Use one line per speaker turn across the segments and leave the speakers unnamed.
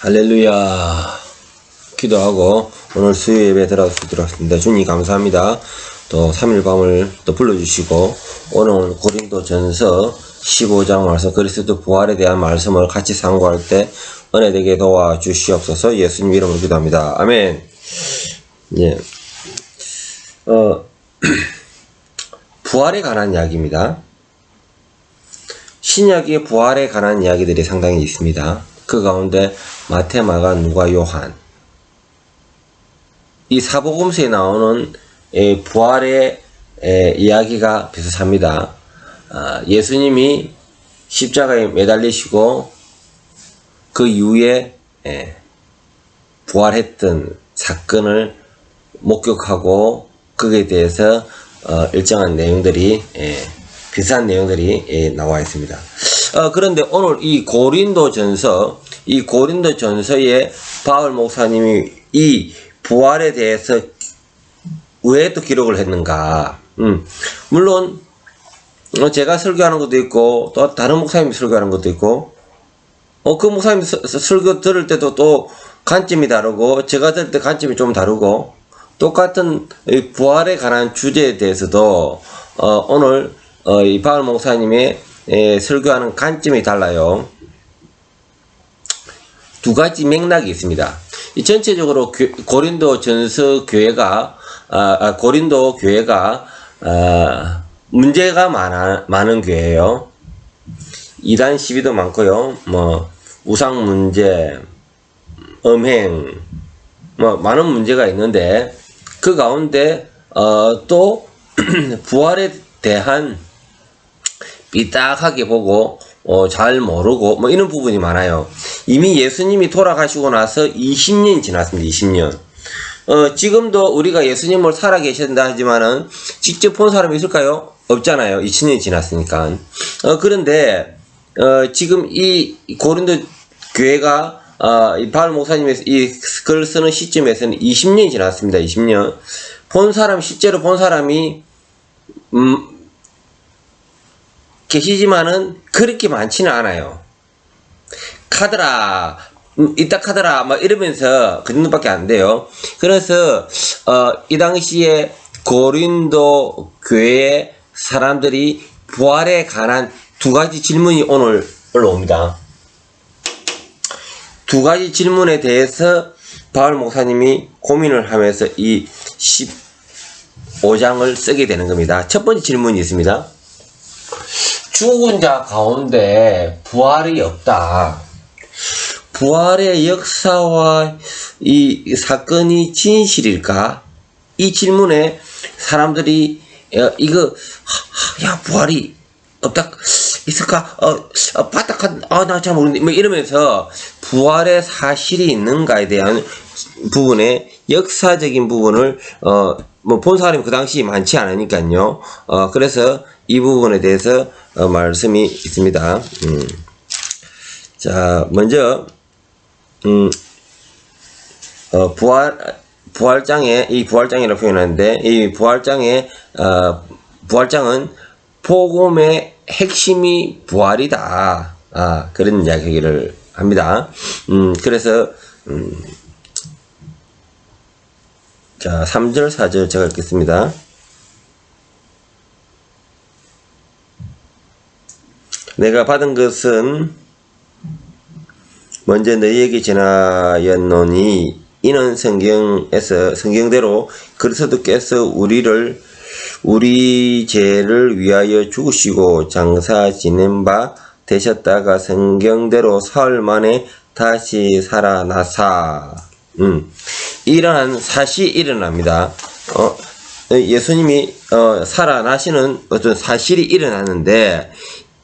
할렐루야. 기도하고 오늘 수요 예배 들어가도록 하겠습니다. 주님 감사합니다. 또 3일 밤을 또 불러주시고 오늘 고린도 전서 15장 말씀 그리스도 부활에 대한 말씀을 같이 상고할 때 은혜 되게 도와주시옵소서 예수님 이름으로 기도합니다. 아멘. 예. 어, 부활에 관한 이야기입니다. 신약의 부활에 관한 이야기들이 상당히 있습니다. 그 가운데 마태, 마가, 누가, 요한 이 사복음서에 나오는 에, 부활의 에, 이야기가 비슷합니다. 아, 예수님이 십자가에 매달리시고 그 이후에 에, 부활했던 사건을 목격하고 거기에 대해서 어, 일정한 내용들이 예, 비슷한 내용들이 예, 나와 있습니다. 어, 그런데 오늘 이 고린도 전서 이 고린도 전서에 바울 목사님이 이 부활에 대해서 왜 또 기록을 했는가? 음, 물론 어, 제가 설교하는 것도 있고 또 다른 목사님이 설교하는 것도 있고 어, 그 목사님 설교 들을 때도 또 관점이 다르고 제가 들을 때 관점이 좀 다르고 똑같은 이 부활에 관한 주제에 대해서도 어, 오늘 어, 이 바울 목사님의 에, 설교하는 관점이 달라요. 두 가지 맥락이 있습니다. 이 전체적으로 교- 고린도 전서 교회가 아, 아, 고린도 교회가 아, 문제가 많아, 많은 교회예요. 이단 시비도 많고요. 뭐 우상 문제, 음행, 뭐 많은 문제가 있는데 그 가운데 어, 또 부활에 대한 삐딱하게 보고 어, 잘 모르고 뭐 이런 부분이 많아요. 이미 예수님이 돌아가시고 나서 20년이 지났습니다. 20년. 어, 지금도 우리가 예수님을 살아 계신다 하지만은 직접 본 사람이 있을까요? 없잖아요. 20년이 지났으니까. 어, 그런데 어, 지금 이 고린도 교회가 어, 이 바울 목사님의 이 글을 쓰는 시점에서는 20년이 지났습니다. 20년. 본 사람 실제로 본 사람이 음, 계시지만은 그렇게 많지는 않아요. 카드라, 음, 이따 카드라, 막 이러면서 그 정도밖에 안 돼요. 그래서, 어, 이 당시에 고린도 교회 사람들이 부활에 관한 두 가지 질문이 오늘 올라옵니다. 두 가지 질문에 대해서 바울 목사님이 고민을 하면서 이 15장을 쓰게 되는 겁니다. 첫 번째 질문이 있습니다. 죽은 자 가운데 부활이 없다. 부활의 역사와 이 사건이 진실일까? 이 질문에 사람들이 야, 이거 하, 야 부활이 없다 있을까? 어, 어 바닥한 아나 잘 모르는데 뭐 이러면서 부활의 사실이 있는가에 대한 부분에 역사적인 부분을 어 뭐 본 사람이 그 당시 많지 않으니까요. 어 그래서 이 부분에 대해서 어, 말씀이 있습니다. 음. 자 먼저 음, 어, 부활, 부활장에, 이 부활장이라고 표현하는데, 이 부활장에, 어, 부활장은 복음의 핵심이 부활이다. 아, 그런 이야기를 합니다. 음, 그래서, 음, 자, 3절, 4절 제가 읽겠습니다. 내가 받은 것은 먼저 너희에게 전하였노니 이는 성경에서 성경대로 그리스도께서 우리를 우리 죄를 위하여 죽으시고 장사 지낸 바 되셨다가 성경대로 사흘 만에 다시 살아나사 음, 일어난 사실이 일어납니다. 어, 예수님이 어, 살아나시는 어떤 사실이 일어나는데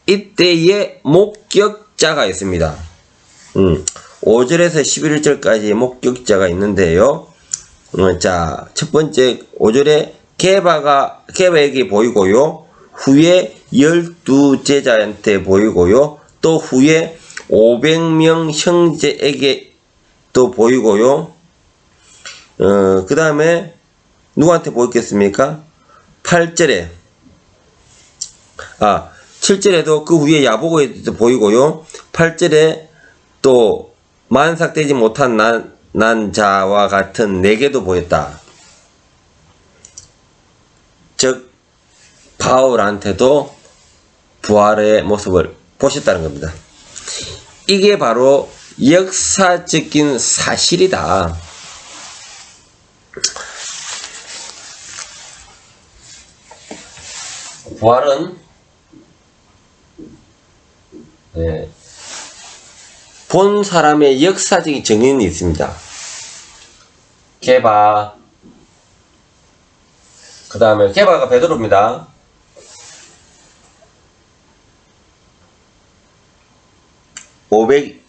이때의 목격자가 있습니다. 음, 5절에서 11절까지 목격자가 있는데요. 어, 자, 첫 번째 5절에 게바가 게바에게 보이고요. 후에 열두 제자한테 보이고요. 또 후에 500명 형제에게 또 보이고요. 어, 그 다음에 누구한테 보였겠습니까? 8절에 아, 7절에도 그 후에 야보고에도 보이고요. 8절에 또 만삭되지 못한 난, 난 자와 같은 내게도 보였다. 즉, 바울한테도 부활의 모습을 보셨다는 겁니다. 이게 바로 역사적인 사실이다. 부활은 예, 본 사람의 역사적인 정인이 있습니다. 개바 그 다음에 개바가 베드로입니다. 오백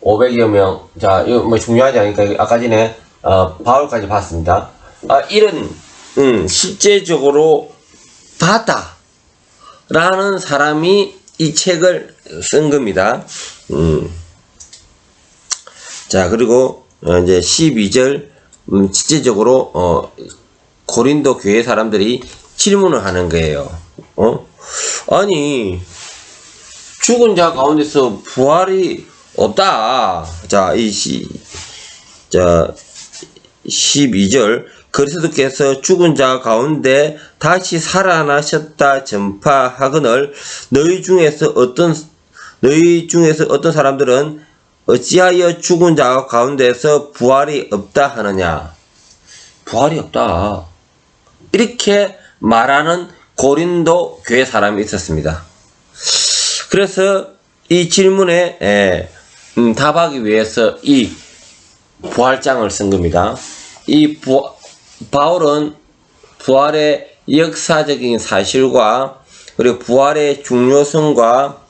500여 명. 자, 이거 뭐 중요하지 않으니까 아까 전에 어, 바울까지 봤습니다. 아, 이런 음, 실제적으로 봤다. 라는 사람이 이 책을 쓴 겁니다. 음. 자, 그리고 어, 이제 12절 음, 실제적으로 어, 고린도 교회 사람들이 질문을 하는 거예요. 어? 아니 죽은 자 가운데서 부활이 없다. 자, 이 시, 자, 12절. 그리스도께서 죽은 자 가운데 다시 살아나셨다 전파하거늘 너희 중에서 어떤 너희 중에서 어떤 사람들은 어찌하여 죽은 자 가운데서 부활이 없다 하느냐? 부활이 없다. 이렇게 말하는 고린도 교회 사람이 있었습니다. 그래서 이 질문에 에, 음, 답하기 위해서 이 부활장을 쓴 겁니다. 이 부, 바울은 부활의 역사적인 사실과 그리고 부활의 중요성과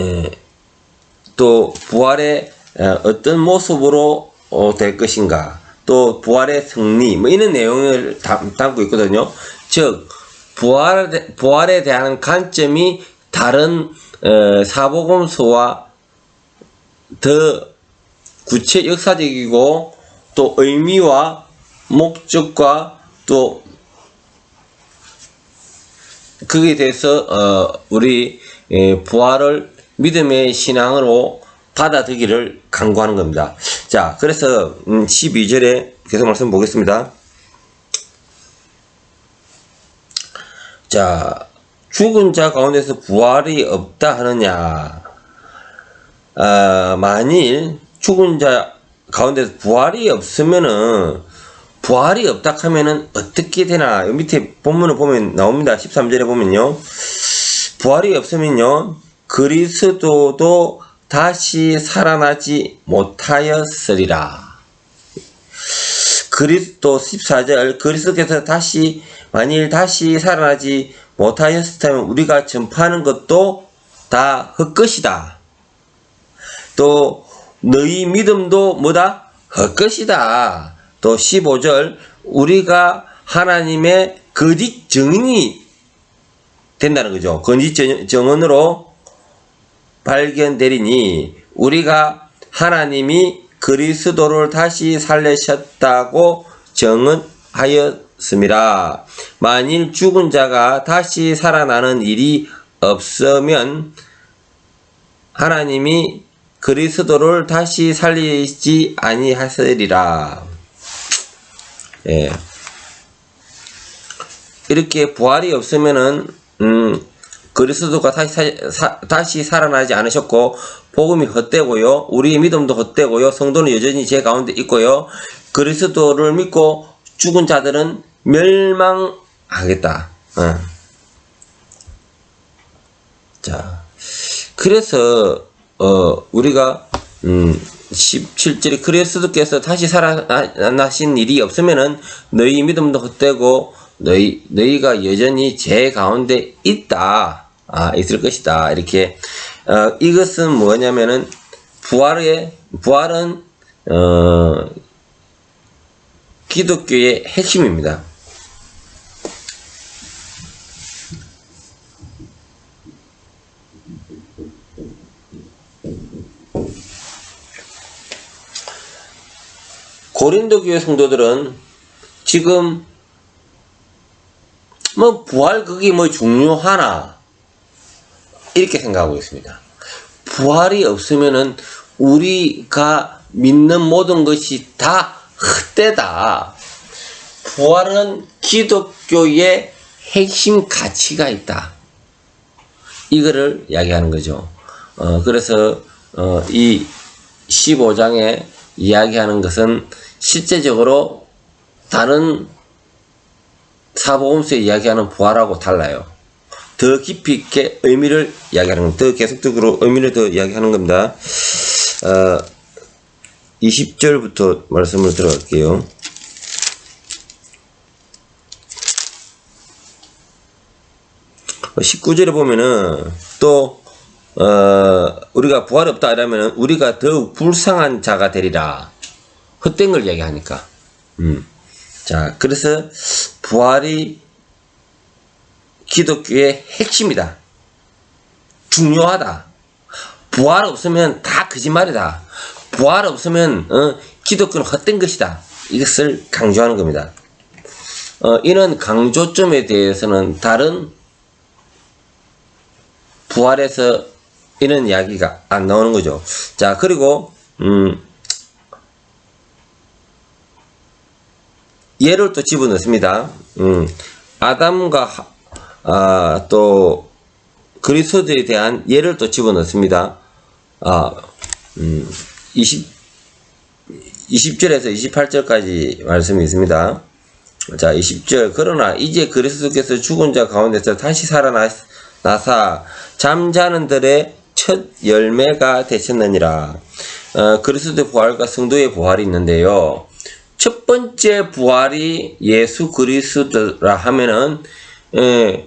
에, 또 부활의 에, 어떤 모습으로 어, 될 것인가 또 부활의 승리 뭐 이런 내용을 담, 담고 있거든요. 즉 부활에, 부활에 대한 관점이 다른 어, 사복음서와 더 구체 역사적이고 또 의미와 목적과 또 거기에 대해서 어, 우리 에, 부활을 믿음의 신앙으로 받아들기를 강구하는 겁니다. 자, 그래서 음, 12절에 계속 말씀 보겠습니다. 자, 죽은 자 가운데서 부활이 없다 하느냐? 아, 만일 죽은 자 가운데서 부활이 없으면은 부활이 없다 하면은 어떻게 되나? 밑에 본문을 보면 나옵니다. 13절에 보면요. 부활이 없으면요. 그리스도도 다시 살아나지 못하였으리라. 그리스도 14절 그리스도께서 다시 만일 다시 살아나지 못하였다면 우리가 전파하는 것도 다 헛것이다. 또 너희 믿음도 뭐다? 헛것이다. 또 15절 우리가 하나님의 거짓 증인이 된다는 거죠. 거짓 정- 정언으로 발견되리니 우리가 하나님이 그리스도를 다시 살리셨다고 정언하였습니다. 만일 죽은 자가 다시 살아나는 일이 없으면 하나님이 그리스도를 다시 살리지 아니하시리라. 예. 이렇게 부활이 없으면은 음, 그리스도가 다시, 사- 사- 다시 살아나지 않으셨고 복음이 헛되고요. 우리의 믿음도 헛되고요. 성도는 여전히 제 가운데 있고요. 그리스도를 믿고 죽은 자들은 멸망하겠다. 어. 자, 그래서 어, 우리가 음, 17절에 그리스도께서 다시 살아나신 일이 없으면은 너희 믿음도 헛되고 너희 너희가 여전히 제 가운데 있다. 아, 있을 것이다. 이렇게 어, 이것은 뭐냐면은 부활의 부활은 어, 기독교의 핵심입니다. 고린도 교회 성도들은 지금 뭐 부활 그게 뭐 중요하나 이렇게 생각하고 있습니다. 부활이 없으면은 우리가 믿는 모든 것이 다 헛되다. 부활은 기독교의 핵심 가치가 있다. 이거를 이야기하는 거죠. 어, 그래서, 어, 이 15장에 이야기하는 것은 실제적으로 다른 사복음서에 이야기하는 부활하고 달라요. 더 깊이 있게 의미를 이야기하는 겁니다. 더 계속적으로 의미를 더 이야기하는 겁니다. 어, 20절부터 말씀을 들어갈게요. 어, 19절에 보면은 또 어, 우리가 부활이 없다 이러면은 우리가 더욱 불쌍한 자가 되리라. 헛된 걸 이야기하니까. 음. 자, 그래서 부활이 기독교의 핵심이다. 중요하다. 부활 없으면 다 거짓말이다. 부활 없으면 어, 기독교는 헛된 것이다. 이것을 강조하는 겁니다. 어, 이런 강조점에 대해서는 다른 부활에서 이런 이야기가 안 나오는 거죠. 자, 그리고, 음, 예를 또 집어넣습니다. 음, 아담과, 하- 아, 또, 그리스도에 대한 예를 또 집어넣습니다. 아, 음, 20, 20절에서 28절까지 말씀이 있습니다. 자, 20절. 그러나 이제 그리스도께서 죽은 자 가운데서 다시 살아나사 잠자는 들의 첫 열매가 되셨느니라. 어, 그리스도의 부활과 성도의 부활이 있는데요. 첫 번째 부활이 예수 그리스도라 하면은, 예,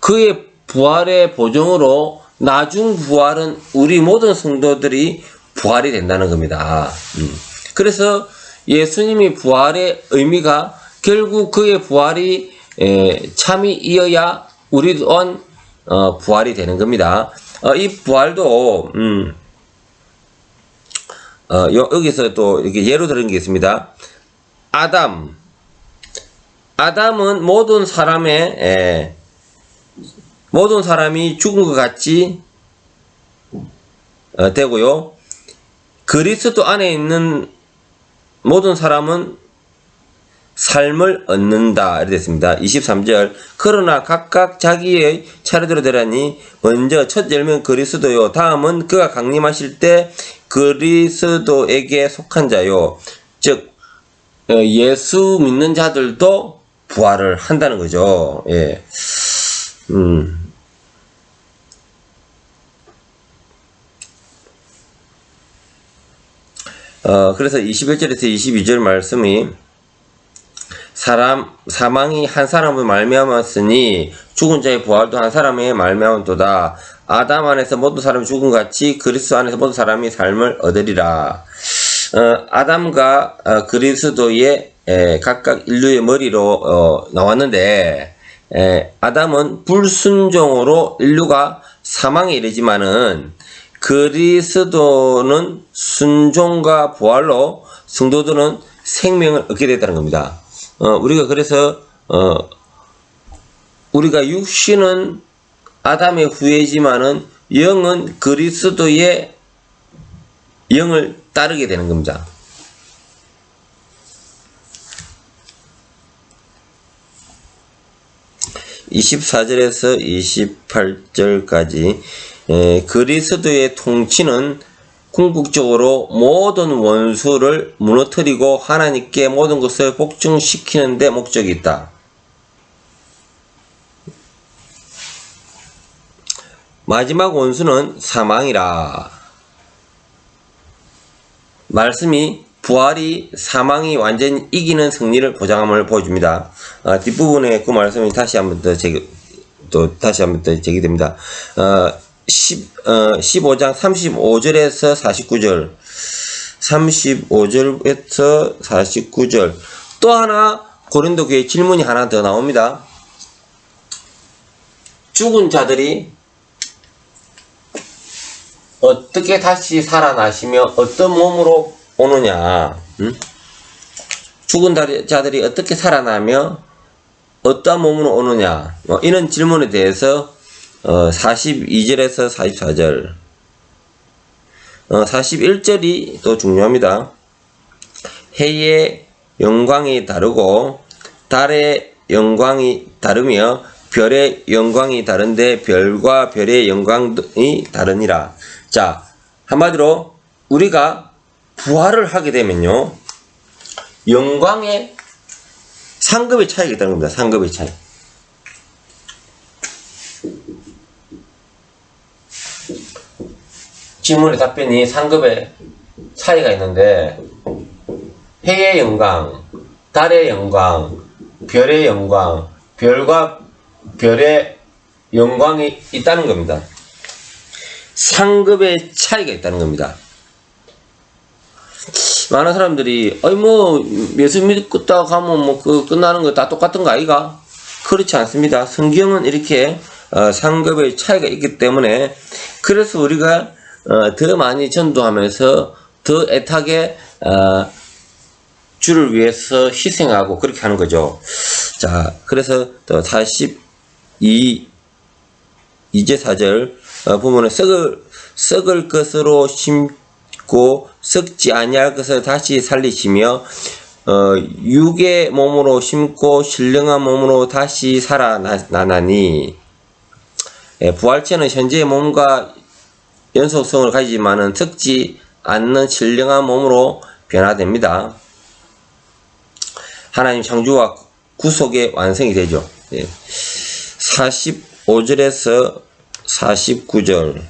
그의 부활의 보정으로 나중 부활은 우리 모든 성도들이 부활이 된다는 겁니다. 음. 그래서 예수님이 부활의 의미가 결국 그의 부활이 에, 참이 이어야 우리 또한 어, 부활이 되는 겁니다. 어, 이 부활도 음, 어, 여, 여기서 또 이렇게 예로 들은 게 있습니다. 아담 아담은 모든 사람의 에, 모든 사람이 죽은 것 같이 어, 되고요. 그리스도 안에 있는 모든 사람은 삶을 얻는다. 이렇게 됐습니다. 23절. 그러나 각각 자기의 차례대로 되라니 먼저 첫 열매는 그리스도요. 다음은 그가 강림하실 때 그리스도에게 속한 자요. 즉 어, 예수 믿는 자들도 부활을 한다는 거죠. 예. 음. 어, 그래서 21절에서 22절 말씀이 사람 사망이 한 사람을 말미암았으니 죽은 자의 부활도 한 사람의 말미암도다. 아담 안에서 모든 사람이 죽은 같이 그리스도 안에서 모든 사람이 삶을 얻으리라. 어, 아담과 어, 그리스도의 에, 각각 인류의 머리로 어, 나왔는데 에, 아담은 불순종으로 인류가 사망에 이르지만은 그리스도는 순종과 부활로 성도들은 생명을 얻게 됐다는 겁니다. 어, 우리가 그래서 어, 우리가 육신은 아담의 후예지만은 영은 그리스도의 영을 따르게 되는 겁니다. (24절에서 28절까지) 그리스도의 통치는 궁극적으로 모든 원수를 무너뜨리고 하나님께 모든 것을 복종시키는 데 목적이 있다. 마지막 원수는 사망이라. 말씀이 부활이 사망이 완전히 이기는 승리를 보장함을 보여줍니다. 아, 뒷부분에 그 말씀이 다시 한번 더 제기, 또 다시 한번 더 제기됩니다. 어, 10, 어, 15장 35절에서 49절, 35절에서 49절. 또 하나 고린도 교회 질문이 하나 더 나옵니다. 죽은 자들이 어떻게 다시 살아나시며 어떤 몸으로 오느냐? 음? 죽은 자들- 자들이 어떻게 살아나며 어떤 몸으로 오느냐? 뭐 이런 질문에 대해서 어, 42절에서 44절. 어, 41절이 또 중요합니다. 해의 영광이 다르고 달의 영광이 다르며 별의 영광이 다른데 별과 별의 영광이 다르니라. 자, 한마디로 우리가 부활을 하게 되면요. 영광의 상급의 차이가 있다는 겁니다. 상급의 차이. 질문의 답변이 상급의 차이가 있는데 해의 영광, 달의 영광, 별의 영광, 별과 별의 영광이 있다는 겁니다. 상급의 차이가 있다는 겁니다. 많은 사람들이 어이 뭐 예수 믿었다 가면 뭐 그 끝나는 거 다 똑같은 거 아이가? 그렇지 않습니다. 성경은 이렇게 어, 상급의 차이가 있기 때문에 그래서 우리가 어, 더 많이 전도하면서 더 애타게 어, 주를 위해서 희생하고 그렇게 하는 거죠. 자, 그래서 또 42, 이제 4절 어, 보면은 썩을 썩을 것으로 심고 썩지 아니할 것을 다시 살리시며 어, 육의 몸으로 심고 신령한 몸으로 다시 살아나나니 예, 부활체는 현재의 몸과 연속성을 가지지만은 썩지 않는 신령한 몸으로 변화됩니다. 하나님 창조와 구속의 완성이 되죠. 예. 45절에서 49절.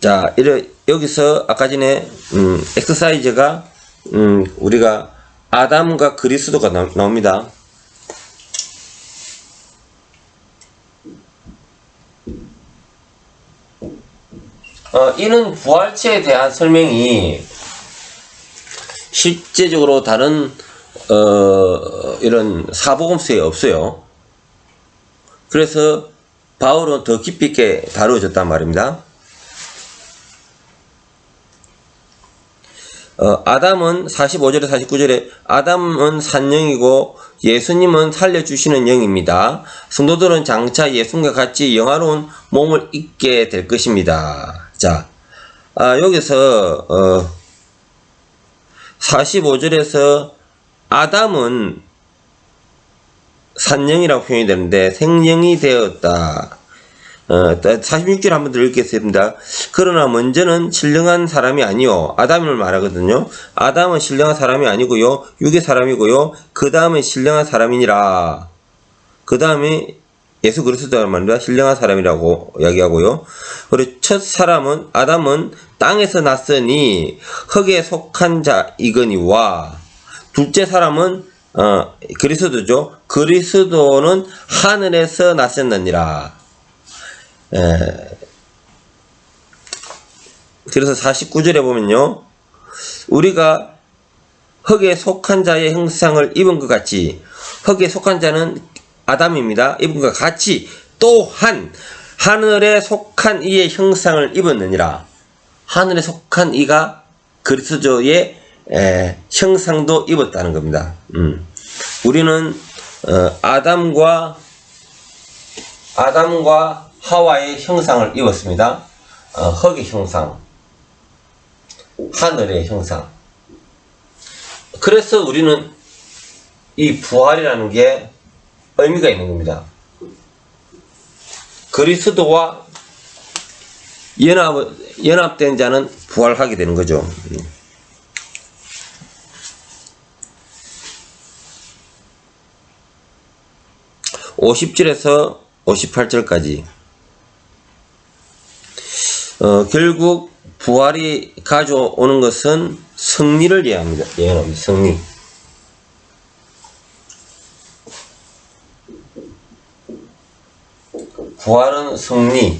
자, 이래, 여기서 아까 전에, 음, 엑서사이즈가, 음, 우리가 아담과 그리스도가 나, 나옵니다. 어, 이는 부활체에 대한 설명이 실제적으로 다른 어, 이런 사복음서에 없어요. 그래서 바울은 더 깊이 있게 다루어졌단 말입니다. 어, 아담은 45절에 49절에 아담은 산영이고 예수님은 살려주시는 영입니다. 성도들은 장차 예수님과 같이 영화로운 몸을 입게 될 것입니다. 자, 아, 여기서 어, 45절에서 아담은 산영이라고 표현이 되는데 생명이 되었다. 어, 46절 한번 더 읽겠습니다. 그러나 먼저는 신령한 사람이 아니요. 아담을 말하거든요. 아담은 신령한 사람이 아니고요. 육의 사람이고요. 그 다음에 신령한 사람이니라. 그 다음에 예수 그리스도란 말입니다. 신령한 사람이라고 이야기하고요. 그리고 첫 사람은 아담은 땅에서 났으니 흙에 속한 자이거니와 둘째 사람은 어, 그리스도죠. 그리스도는 하늘에서 났었느니라. 에, 그래서 49절에 보면요. 우리가 흙에 속한 자의 형상을 입은 것 같이 흙에 속한 자는 아담입니다. 것 같이 또한 하늘에 속한 이의 형상을 입었느니라. 하늘에 속한 이가 그리스도의 에, 형상도 입었다는 겁니다. 음. 우리는 어, 아담과 아담과 하와의 형상을 입었습니다. 어, 흙의 형상, 하늘의 형상. 그래서 우리는 이 부활이라는 게 의미가 있는 겁니다. 그리스도와 연합, 연합된 자는 부활하게 되는 거죠. 음. (50절에서 58절까지) 어, 결국 부활이 가져오는 것은 승리를 예언합니다. 예언합니다. 승리. 부활은 승리.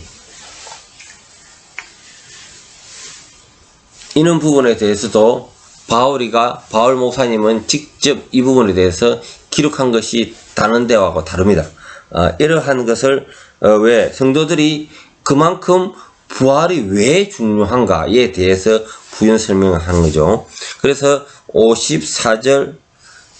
이런 부분에 대해서도 바울이가 바울 목사님은 직접 이 부분에 대해서 기록한 것이 다른 데하고 다릅니다. 어, 이러한 것을 어, 왜 성도들이 그만큼 부활이 왜 중요한가에 대해서 부연 설명을 하는 거죠. 그래서 54절,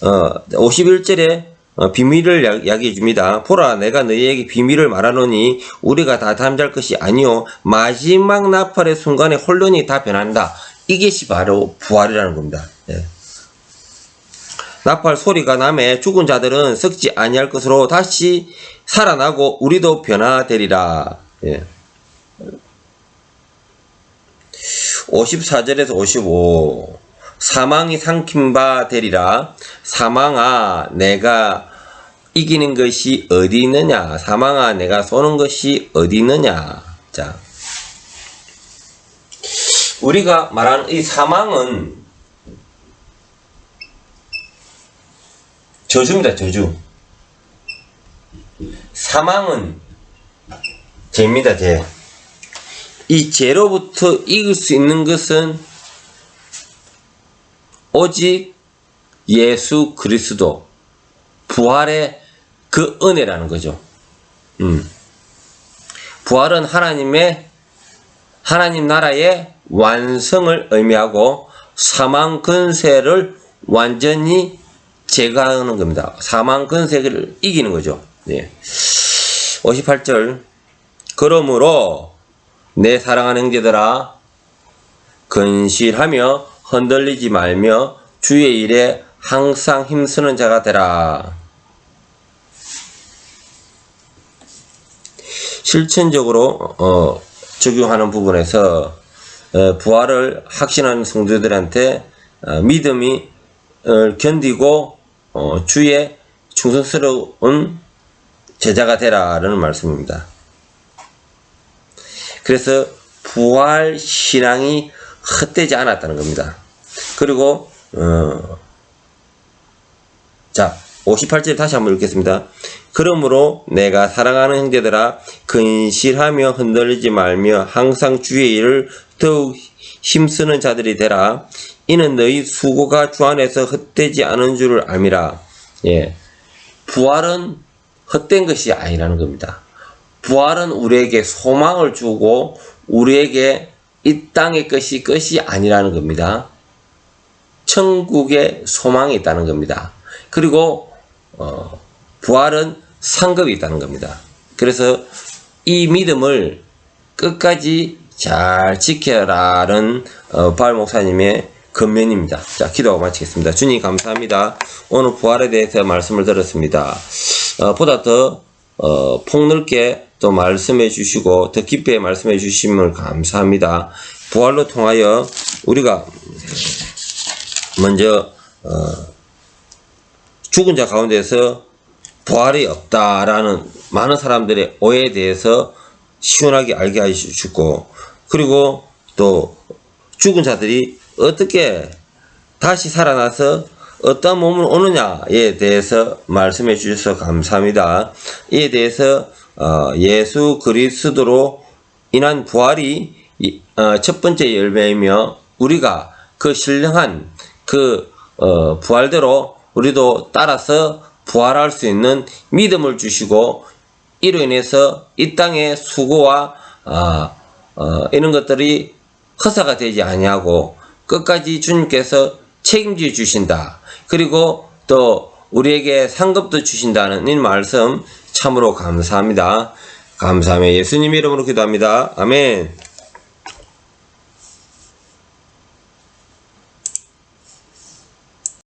어, 51절에 어, 비밀을 야- 이야기해 줍니다. 보라, 내가 너희에게 비밀을 말하노니 우리가 다 잠잘 것이 아니요 마지막 나팔의 순간에 혼론이 다 변한다. 이것이 바로 부활이라는 겁니다. 예. 나팔 소리가 남에 죽은 자들은 썩지 아니할 것으로 다시 살아나고 우리도 변화되리라. 예. 54절에서 55 사망이 삼킨 바 되리라. 사망아 내가 이기는 것이 어디 있느냐? 사망아 내가 쏘는 것이 어디 있느냐? 자. 우리가 말하는 이 사망은 저주입니다 저주. 사망은 죄입니다 죄. 이 죄로부터 이길 수 있는 것은 오직 예수 그리스도 부활의 그 은혜라는 거죠. 음. 부활은 하나님의 하나님 나라의 완성을 의미하고 사망 근세를 완전히 제거하는 겁니다. 사망 근세를 이기는 거죠. 예. 58절 그러므로 내 사랑하는 형제들아 근실하며 흔들리지 말며 주의 일에 항상 힘쓰는 자가 되라. 실천적으로 어, 적용하는 부분에서 어, 부활을 확신하는 성도들한테 어, 믿음이 어, 견디고 어, 주의 충성스러운 제자가 되라라는 말씀입니다. 그래서 부활 신앙이 헛되지 않았다는 겁니다. 그리고 어, 자 58절 다시 한번 읽겠습니다. 그러므로 내가 사랑하는 형제들아 근실하며 흔들리지 말며 항상 주의 일을 더욱 힘쓰는 자들이 되라. 이는 너희 수고가 주 안에서 헛되지 않은 줄을 알미라. 예, 부활은 헛된 것이 아니라는 겁니다. 부활은 우리에게 소망을 주고 우리에게 이 땅의 것이 것이 아니라는 겁니다. 천국의 소망이 있다는 겁니다. 그리고 어, 부활은 상급이 있다는 겁니다. 그래서 이 믿음을 끝까지 잘 지켜라는 어, 바울 목사님의 건면입니다. 자, 기도하고 마치겠습니다. 주님 감사합니다. 오늘 부활에 대해서 말씀을 들었습니다. 어, 보다 더 어, 폭넓게 또 말씀해 주시고 더 깊게 말씀해 주심을 감사합니다. 부활로 통하여 우리가 먼저 어, 죽은 자 가운데서 부활이 없다라는 많은 사람들의 오해에 대해서 시원하게 알게 해주시고 그리고 또 죽은 자들이 어떻게 다시 살아나서 어떤 몸을 오느냐에 대해서 말씀해 주셔서 감사합니다. 이에 대해서 어, 예수 그리스도로 인한 부활이 이- 어, 첫 번째 열매이며 우리가 그 신령한 그 어, 부활대로 우리도 따라서 부활할 수 있는 믿음을 주시고 이로 인해서 이 땅의 수고와 어, 어, 이런 것들이 허사가 되지 아니하고 끝까지 주님께서 책임져 주신다. 그리고 또 우리에게 상급도 주신다는 이 말씀 참으로 감사합니다. 감사하며 예수님 이름으로 기도합니다. 아멘.